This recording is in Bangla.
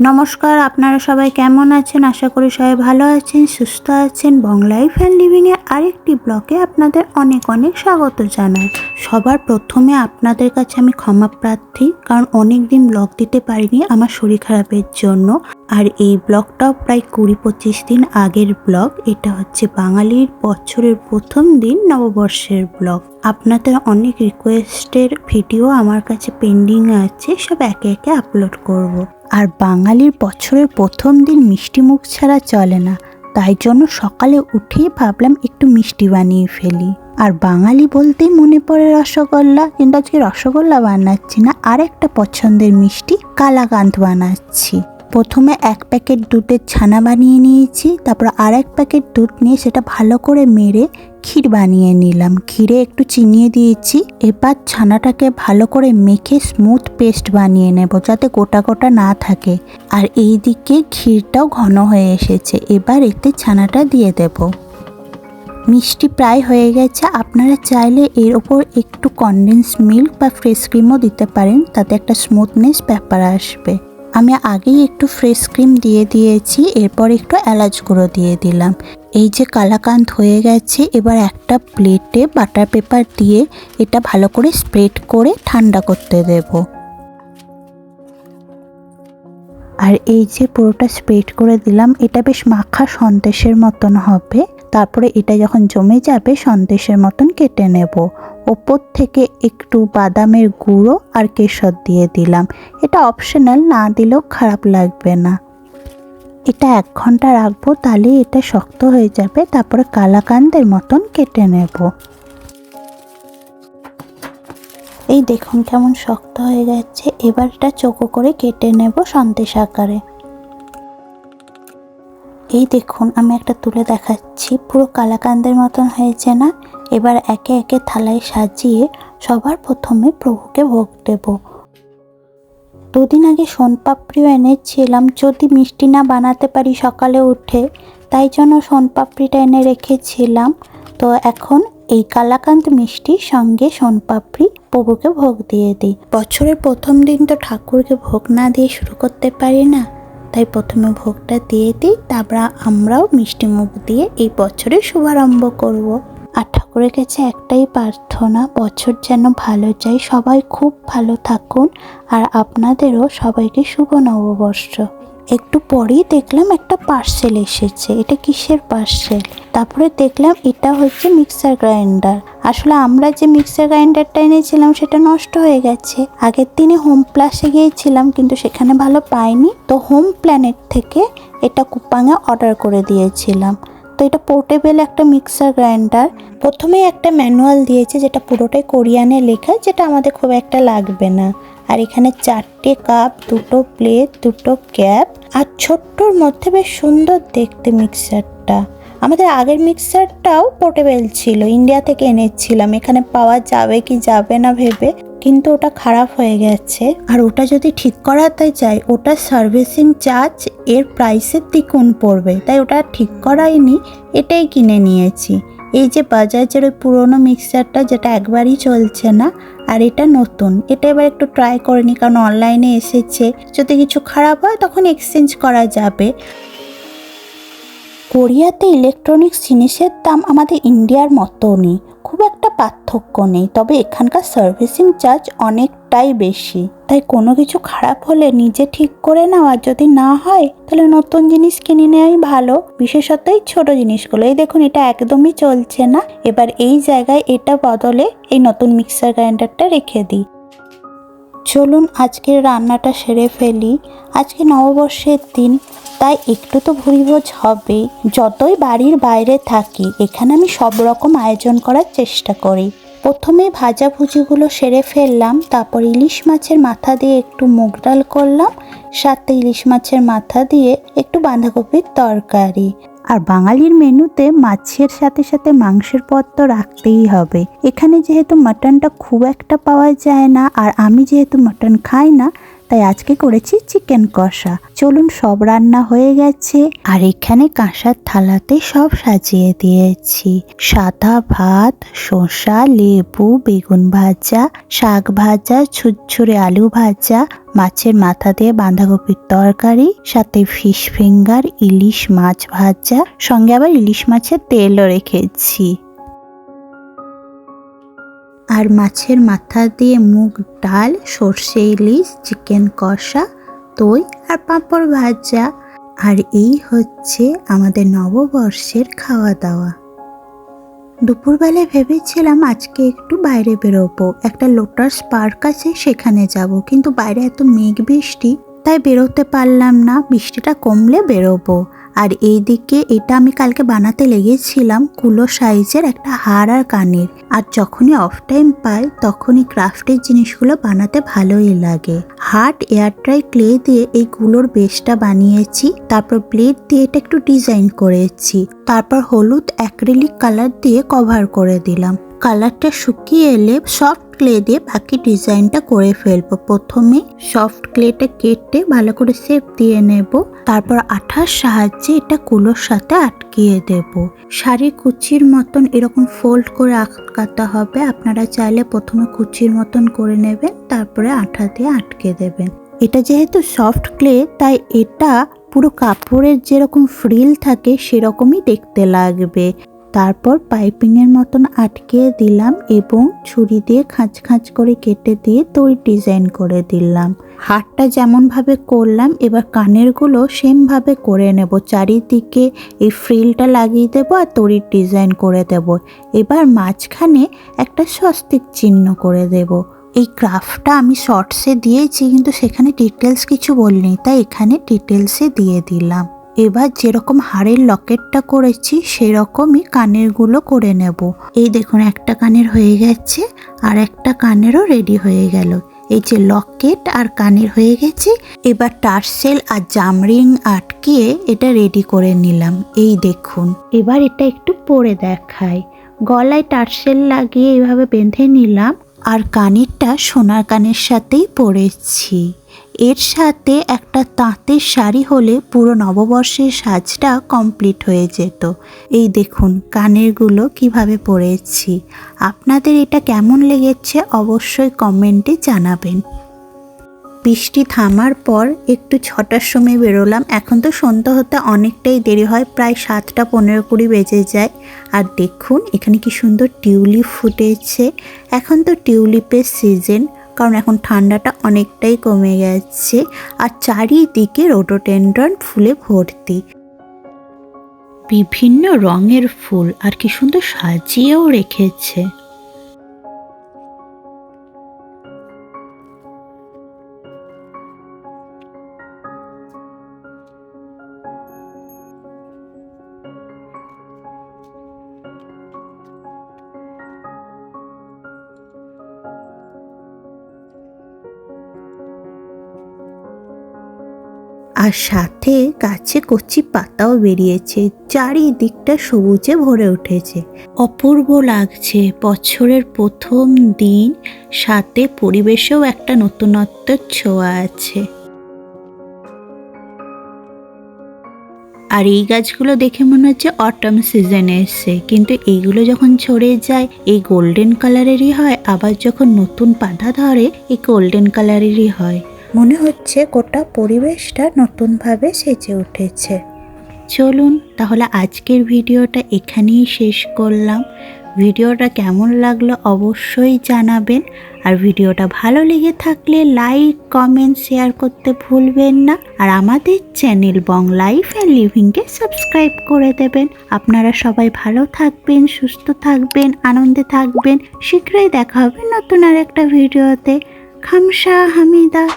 নমস্কার, আপনারা সবাই কেমন আছেন? আশা করি সবাই ভালো আছেন, সুস্থ আছেন। বং লাইফ অ্যান্ড লিভিংয়ের আরেকটি ব্লগে আপনাদের অনেক অনেক স্বাগত জানাই। সবার প্রথমে আপনাদের কাছে আমি ক্ষমা প্রার্থী, কারণ অনেক দিন ব্লগ দিতে পারিনি আমার শরীর খারাপের জন্য। আর এই ব্লগটাও প্রায় কুড়ি পঁচিশ দিন আগের ব্লগ, এটা হচ্ছে বাঙালির বছরের প্রথম দিন নববর্ষের ব্লগ। আপনাদের অনেক রিকোয়েস্টের ভিডিও আমার কাছে পেন্ডিং আছে, সব একে একে আপলোড করব। আর বাঙালির বছরের প্রথম দিন মিষ্টি মুখ ছাড়া চলে না। তাই জন্য সকালে উঠেই ভাবলাম একটু মিষ্টি বানিয়ে ফেলি। আর বাঙালি বলতেই মনে পড়ে রসগোল্লা। কিন্তু আজকে রসগোল্লা বানাচ্ছি না আর একটা পছন্দের মিষ্টি কালাকান্ত বানাচ্ছি। প্রথমে এক প্যাকেট দুধের ছানা বানিয়ে নিয়েছি, তারপর আর এক প্যাকেট দুধ নিয়ে সেটা ভালো করে মেরে ক্ষীর বানিয়ে নিলাম। ক্ষীরে একটু চিনিয়ে দিয়েছি, এবার ছানাটাকে ভালো করে মেখে স্মুথ পেস্ট বানিয়ে নেব যাতে গোটা গোটা না থাকে। আর এই দিকে ক্ষীরটাও ঘন হয়ে এসেছে, এবার এতে ছানাটা দিয়ে দেব। মিষ্টি প্রায় হয়ে গেছে, আপনারা চাইলে এর ওপর একটু কনডেন্স মিল্ক বা ফ্রেশ ক্রিমও দিতে পারেন, তাতে একটা স্মুথনেস ব্যাপার আসবে। আমি আগেই একটু ফ্রেশ ক্রিম দিয়ে দিয়েছি, এরপর একটু এলাচ গুঁড়ো দিয়ে দিলাম। এই যে কালাকান্ত হয়ে গেছে, এবার একটা প্লেটে বাটার পেপার দিয়ে এটা ভালো করে স্প্রেড করে ঠান্ডা করতে দেবো। আর এই যে পুরোটা স্প্রেড করে দিলাম, এটা বেশ মাখা সন্দেশের মতন হবে। তারপরে এটা যখন জমে যাবে, সন্দেশের মতন কেটে নেব। ওপর থেকে একটু বাদামের গুঁড়ো আর কেশর দিয়ে দিলাম। এটা অপশনাল না দিলেও খারাপ লাগবে না। এটা এক ঘণ্টা রাখব, তাহলে এটা শক্ত হয়ে যাবে, তারপরে কালাকান্দের মতন কেটে নেব। এই দেখুন কেমন শক্ত হয়ে যাচ্ছে। এবার এটা চোখো করে কেটে নেব সন্দেশ আকারে। এই দেখুন, আমি একটা তুলে দেখাচ্ছি। পুরো কালাকান্দের মতন হয়েছে না? এবার একে একে থালায় সাজিয়ে সবার প্রথমে প্রভুকে ভোগ দেব। দুদিন আগে সোনপাপড়িও এনেছিলাম। যদি মিষ্টি না বানাতে পারি সকালে উঠে, তাই জন্য সোনপাপড়িটা এনে রেখেছিলাম। তো এখন এই কালাকান্ত মিষ্টির সঙ্গে সোনপাপড়ি প্রভুকে ভোগ দিয়ে দিই। বছরের প্রথম দিন তো ঠাকুরকে ভোগ না দিয়ে শুরু করতে পারি না। তাই প্রথমে ভোগটা দিয়ে দিই, তারপর আমরাও মিষ্টি মুখ দিয়ে এই বছরের শুভারম্ভ করব। আর ঠাকুরের কাছে একটাই প্রার্থনা, বছর যেন ভালো যায়, সবাই খুব ভালো থাকুন। আর আপনাদেরও সবাইকে শুভ নববর্ষ। একটু পরেই দেখলাম একটা পার্সেল এসেছে। এটা কিসের পার্সেল তারপরে দেখলাম এটা হচ্ছে মিক্সার গ্রাইন্ডার আসলে আমরা যে মিক্সার গ্রাইন্ডারটা এনেছিলাম, সেটা নষ্ট হয়ে গেছে। আগের দিনে হোম প্লাসে গিয়েছিলাম, কিন্তু সেখানে ভালো পাইনি। তো হোম প্ল্যানেট থেকে এটা কুপাঙে অর্ডার করে দিয়েছিলাম। তো এটা পোর্টেবল একটা মিক্সার গ্রাইন্ডার প্রথমেই একটা ম্যানুয়াল দিয়েছে, যেটা পুরোটাই কোরিয়ানে লেখা, যেটা আমাদের খুব একটা লাগবে না। আর এখানে চারটে কাপ, দুটো প্লেট দুটো ক্যাপ আর ছোট্টর মধ্যে বেশ সুন্দর দেখতে মিক্সারটা আমাদের আগের মিক্সারটাও পোর্টেবল ছিল ইন্ডিয়া থেকে এনেছিলাম। এখানে পাওয়া যাবে কি যাবে না ভেবে, কিন্তু ওটা খারাপ হয়ে গেছে। আর ওটা যদি ঠিক করাতে চাই ওটা সার্ভিসিং চার্জ এর প্রাইসের দ্বিগুণ পড়বে। তাই ওটা ঠিক করাইনি, এটাই কিনে নিয়েছি। এই যে বাজাজের ওই পুরোনো মিক্সারটা যেটা একবারই চলছে না, আর এটা নতুন, এটা এবার একটু ট্রাই করে নি, কারণ অনলাইনে এসেছে। যদি কিছু খারাপ হয়, তখন এক্সচেঞ্জ করা যাবে। কোরিয়াতে ইলেকট্রনিক্স জিনিসের দাম আমাদের ইন্ডিয়ার মতো নেই খুব একটা পার্থক্য নেই, তবে এখানকার সার্ভিসিং চার্জ অনেকটাই বেশি। তাই কোনো কিছু খারাপ হলে নিজে ঠিক করে নেওয়া যদি না হয়, তাহলে নতুন জিনিস কিনে নেওয়াই ভালো। বিশেষত এই ছোট জিনিসগুলো। এই দেখুন, এটা একদমই চলছে না। এবার এই জায়গায় এটা বদলে এই নতুন মিক্সার গ্রাইন্ডারটা রেখে দিই। চলুন, আজকের রান্নাটা সেরে ফেলি। আজকে নববর্ষের দিন, তাই একটু তো ভুরিভোজ হবেই। যতই বাড়ির বাইরে থাকি, এখানে আমি সব রকম আয়োজন করার চেষ্টা করি। প্রথমে ভাজাভুজিগুলো সেরে ফেললাম, তারপর ইলিশ মাছের মাথা দিয়ে একটু মুগ ডাল করলাম, সাথে ইলিশ মাছের মাথা দিয়ে একটু বাঁধাকপির তরকারি। আর বাঙালির মেনুতে মাছের সাথে সাথে মাংসের পদ তো রাখতেই হবে। এখানে যেহেতু মাটনটা খুব একটা পাওয়া যায় না, আর আমি যেহেতু মাটন খাই না তাই আজকে করেছি চিকেন কষা। চলুন সব রান্না হয়ে গেছে। আর এখানে কাঁসার থালাতে সব সাজিয়ে দিয়েছি। সাদা ভাত, শসা, লেবু, বেগুন ভাজা, শাক ভাজা ছুচ্ছুরে আলু ভাজা, মাছের মাথা দিয়ে বাঁধাকপির তরকারি, সাথে ফিশ ফিঙ্গার, ইলিশ মাছ ভাজা, সঙ্গে আবার ইলিশ মাছের তেলও রেখেছি। আর মাছের মাথা দিয়ে মুগ ডাল, সর্ষে ইলিশ, চিকেন কষা, দই আর পাঁপড় ভাজা। আর এই হচ্ছে আমাদের নববর্ষের খাওয়া দাওয়া দুপুরবেলায় ভেবেছিলাম আজকে একটু বাইরে বেরোবো। একটা লোটাস পার্ক আছে, সেখানে যাব। কিন্তু বাইরে এত মেঘ বৃষ্টি, তাই বেরোতে পারলাম না। বৃষ্টিটা কমলে বেরোবো। আর এইদিকে এটা আমি কালকে বানাতে লেগেছিলাম কুলো সাইজের একটা হার আর কানের। আর যখনই অফ টাইম পাই, তখনই ক্রাফটের জিনিসগুলো বানাতে ভালোই লাগে। হার্ট এয়ার ড্রাই ক্লে দিয়ে এই কুলোর বেসটা বানিয়েছি, তারপর প্লেট দিয়ে এটা একটু ডিজাইন করেছি। তারপর হলুদ অ্যাক্রিলিক কালার দিয়ে কভার করে দিলাম। কালারটা শুকিয়ে এলে সফট ক্লে দিয়ে বাকি ডিজাইনটা করে ফেলব। প্রথমে সফট ক্লেটা কেটে ভালো করে শেপ দিয়ে নেব। তারপর আঠার সাহায্যে এটা কুলোর সাথে আটকিয়ে দেব। শাড়ি কুচির মতন এরকম ফোল্ড করে আটকাতে হবে। আপনারা চাইলে প্রথমে কুচির মতন করে নেবেন, তারপরে আঠা দিয়ে আটকে দেবেন। এটা যেহেতু সফট ক্লে তাই এটা পুরো কাপড়ের যেরকম ফ্রিল থাকে সেরকমই দেখতে লাগবে। তারপর পাইপিংয়ের মতন আটকে দিলাম এবং ছুরি দিয়ে খাঁচ খাঁচ করে কেটে দিয়ে দড়ি ডিজাইন করে দিলাম। হারটা যেমনভাবে করলাম, এবার কানেরগুলো সেমভাবে করে নেব। চারিদিকে এই ফ্রিলটা লাগিয়ে দেবো আর দড়ির ডিজাইন করে দেব। এবার মাঝখানে একটা স্বস্তিক চিহ্ন করে দেব। এই ক্রাফটটা আমি শর্টসে দিয়েছি, কিন্তু সেখানে ডিটেলস কিছু বলিনি, তাই এখানে ডিটেলসে দিয়ে দিলাম। এবার যেরকম হাড়ের লকেটটা করেছি, সেরকমই কানেরগুলো করে নেব। এই দেখুন, একটা কানের হয়ে গেছে আর একটা কানেরও রেডি হয়ে গেল। এই যে লকেট আর কানের হয়ে গেছে, এবার টার্সেল আর জামরিং আটকিয়ে এটা রেডি করে নিলাম। এই দেখুন, এবার এটা একটু পরে দেখাই। গলায় টার্সেল লাগিয়ে এইভাবে বেঁধে নিলাম আর কানেরটা সোনার কানের সাথেই পরেছি। এর সাথে একটা তাঁতের শাড়ি হলে পুরো নববর্ষের সাজটা কমপ্লিট হয়ে যেত। এই দেখুন কানেরগুলো কীভাবে পরেছি। আপনাদের এটা কেমন লেগেছে অবশ্যই কমেন্টে জানাবেন। বৃষ্টি থামার পর একটু ছটার সময় বেরোলাম। এখন তো সন্ধ্যা হতে অনেকটাই দেরি হয়, প্রায় সাতটা পনেরো কুড়ি বেজে যায়। আর দেখুন এখানে কি সুন্দর টিউলিপ ফুটেছে। এখন তো টিউলিপের সিজন। কারণ এখন ঠান্ডাটা অনেকটাই কমে গেছে আর চারিদিকে রোডোটেন্ড্রন ফুলে ভর্তি। বিভিন্ন রঙের ফুল আর কি সুন্দর সাজিয়েও রেখেছে। আর সাথে গাছে কচি পাতাও বেরিয়েছে, চারিদিকটা সবুজে ভরে উঠেছে। অপূর্ব লাগছে, বছরের প্রথম দিন, সাথে পরিবেশেও একটা নতুনত্বের ছোঁয়া আছে। আর এই গাছগুলো দেখে মনে হচ্ছে অটম সিজনে এসছে, কিন্তু এইগুলো যখন ছড়ে যায়, এই গোল্ডেন কালারেরই হয়, আবার যখন নতুন পাতা ধরে, এই গোল্ডেন কালারেরই হয়। মনে হচ্ছে গোটা পরিবেশটা নতুনভাবে সেজে উঠেছে। চলুন তাহলে আজকের ভিডিওটা এখানেই শেষ করলাম। ভিডিওটা কেমন লাগল অবশ্যই জানাবেন। আর ভিডিওটা ভালো লেগে থাকলে লাইক, কমেন্ট, শেয়ার করতে ভুলবেন না। আর আমাদের চ্যানেল বং লাইফ অ্যান্ড লিভিংকে সাবস্ক্রাইব করে দেবেন। আপনারা সবাই ভালো থাকবেন, সুস্থ থাকবেন, আনন্দে থাকবেন। শীঘ্রই দেখা হবে নতুন আর একটা ভিডিওতে। খামসা হামিদা।